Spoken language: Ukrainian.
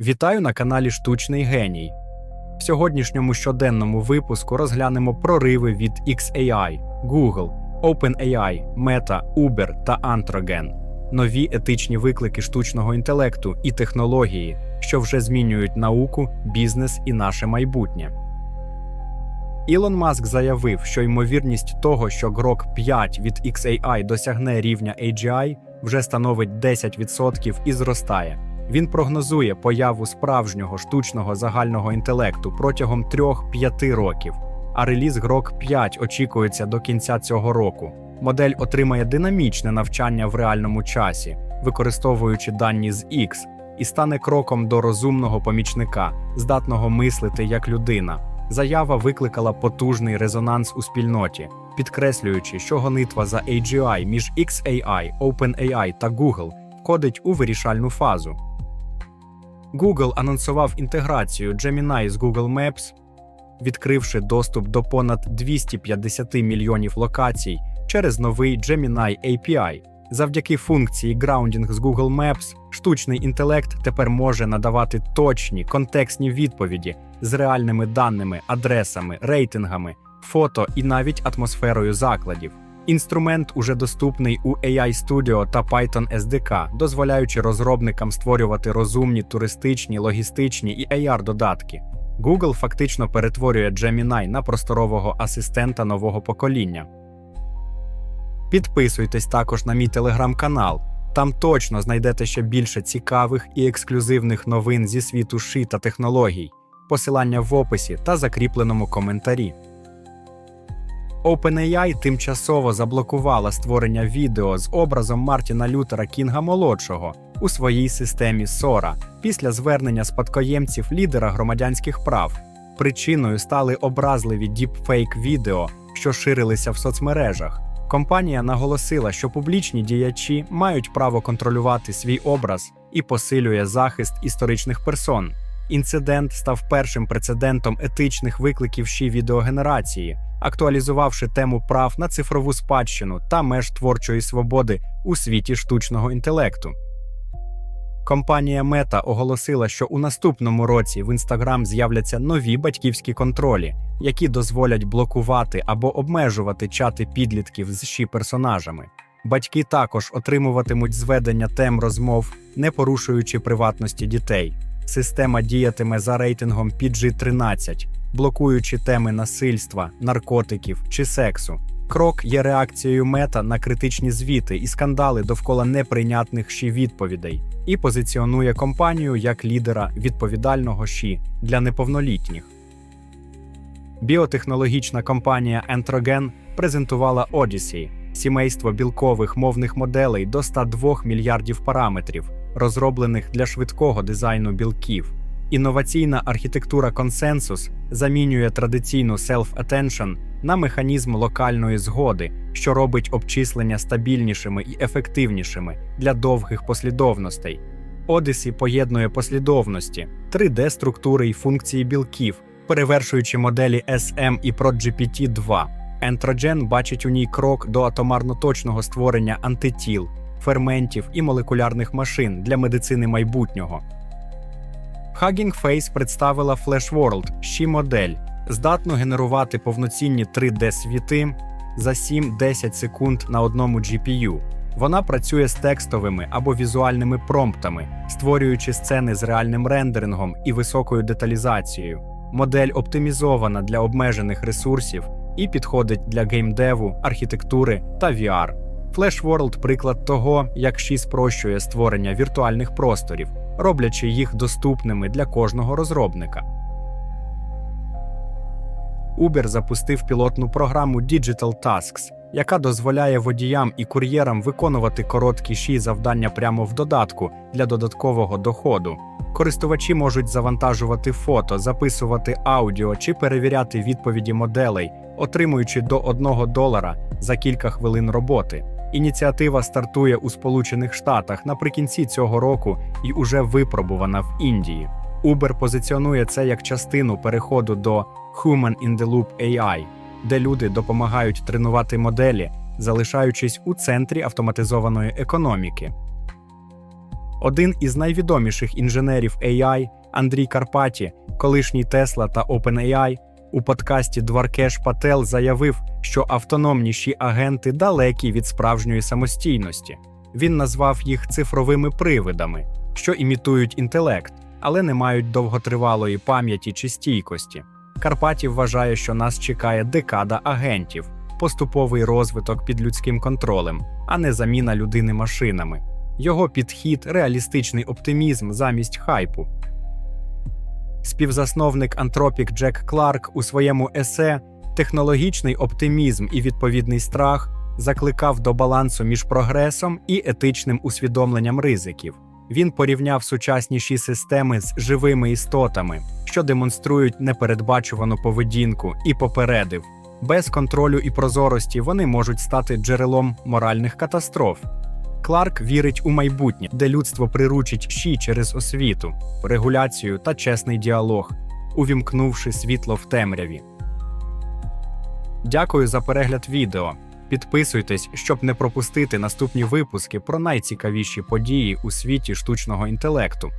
Вітаю на каналі Штучний Геній. В сьогоднішньому щоденному випуску розглянемо прориви від XAI, Google, OpenAI, Meta, Uber та Anthrogen, нові етичні виклики штучного інтелекту і технології, що вже змінюють науку, бізнес і наше майбутнє. Ілон Маск заявив, що ймовірність того, що Grok 5 від XAI досягне рівня AGI, вже становить 10% і зростає. Він прогнозує появу справжнього штучного загального інтелекту протягом 3-5 років, а реліз Grok 5 очікується до кінця цього року. Модель отримає динамічне навчання в реальному часі, використовуючи дані з X, і стане кроком до розумного помічника, здатного мислити як людина. Заява викликала потужний резонанс у спільноті, підкреслюючи, що гонитва за AGI між XAI, OpenAI та Google входить у вирішальну фазу. Google анонсував інтеграцію Gemini з Google Maps, відкривши доступ до понад 250 мільйонів локацій через новий Gemini API. Завдяки функції Grounding з Google Maps, штучний інтелект тепер може надавати точні контекстні відповіді з реальними даними, адресами, рейтингами, фото і навіть атмосферою закладів. Інструмент уже доступний у AI Studio та Python SDK, дозволяючи розробникам створювати розумні туристичні, логістичні і AR додатки. Google фактично перетворює Gemini на просторового асистента нового покоління. Підписуйтесь також на мій телеграм-канал. Там точно знайдете ще більше цікавих і ексклюзивних новин зі світу ши та технологій. Посилання в описі та закріпленому коментарі. OpenAI тимчасово заблокувала створення відео з образом Мартіна Лютера Кінга молодшого у своїй системі Sora після звернення спадкоємців лідера громадянських прав. Причиною стали образливі діпфейк відео, що ширилися в соцмережах. Компанія наголосила, що публічні діячі мають право контролювати свій образ і посилює захист історичних персон. Інцидент став першим прецедентом етичних викликів ще відеогенерації, актуалізувавши тему прав на цифрову спадщину та меж творчої свободи у світі штучного інтелекту. Компанія Meta оголосила, що у наступному році в Instagram з'являться нові батьківські контролі, які дозволять блокувати або обмежувати чати підлітків з ші персонажами. Батьки також отримуватимуть зведення тем розмов, не порушуючи приватності дітей. Система діятиме за рейтингом PG-13, блокуючи теми насильства, наркотиків чи сексу. Крок є реакцією мета на критичні звіти і скандали довкола неприйнятних ші відповідей і позиціонує компанію як лідера відповідального ші для неповнолітніх. Біотехнологічна компанія Entrogen презентувала Odyssey – сімейство білкових мовних моделей до 102 мільярдів параметрів, розроблених для швидкого дизайну білків. Інноваційна архітектура консенсус замінює традиційну self-attention на механізм локальної згоди, що робить обчислення стабільнішими і ефективнішими для довгих послідовностей. Odyssey поєднує послідовності, 3D-структури і функції білків, перевершуючи моделі SM і ProGPT 2. Entrogen бачить у ній крок до атомарно точного створення антитіл, ферментів і молекулярних машин для медицини майбутнього. Hugging Face представила Flash World ще модель, здатну генерувати повноцінні 3D-світи за 7-10 секунд на одному GPU. Вона працює з текстовими або візуальними промптами, створюючи сцени з реальним рендерингом і високою деталізацією. Модель оптимізована для обмежених ресурсів і підходить для геймдеву, архітектури та VR. Flash World – приклад того, як Ші спрощує створення віртуальних просторів, роблячи їх доступними для кожного розробника. Uber запустив пілотну програму Digital Tasks, яка дозволяє водіям і кур'єрам виконувати короткі ші завдання прямо в додатку для додаткового доходу. Користувачі можуть завантажувати фото, записувати аудіо чи перевіряти відповіді моделей, отримуючи до 1 долара за кілька хвилин роботи. Ініціатива стартує у Сполучених Штатах наприкінці цього року і уже випробувана в Індії. Uber позиціонує це як частину переходу до Human in the Loop AI, де люди допомагають тренувати моделі, залишаючись у центрі автоматизованої економіки. Один із найвідоміших інженерів AI Андрій Карпаті, колишній Tesla та OpenAI, у подкасті Дваркеш Пател заявив, що автономніші агенти далекі від справжньої самостійності. Він назвав їх цифровими привидами, що імітують інтелект, але не мають довготривалої пам'яті чи стійкості. Карпатів вважає, що нас чекає декада агентів, поступовий розвиток під людським контролем, а не заміна людини машинами. Його підхід реалістичний оптимізм замість хайпу. Співзасновник Антропік Джек Кларк у своєму есе Технологічний оптимізм і відповідний страх закликав до балансу між прогресом і етичним усвідомленням ризиків. Він порівняв сучасніші системи з живими істотами, що демонструють непередбачувану поведінку, і попередив. Без контролю і прозорості вони можуть стати джерелом моральних катастроф. Кларк вірить у майбутнє, де людство приручить щі через освіту, регуляцію та чесний діалог, увімкнувши світло в темряві. Дякую за перегляд відео. Підписуйтесь, щоб не пропустити наступні випуски про найцікавіші події у світі штучного інтелекту.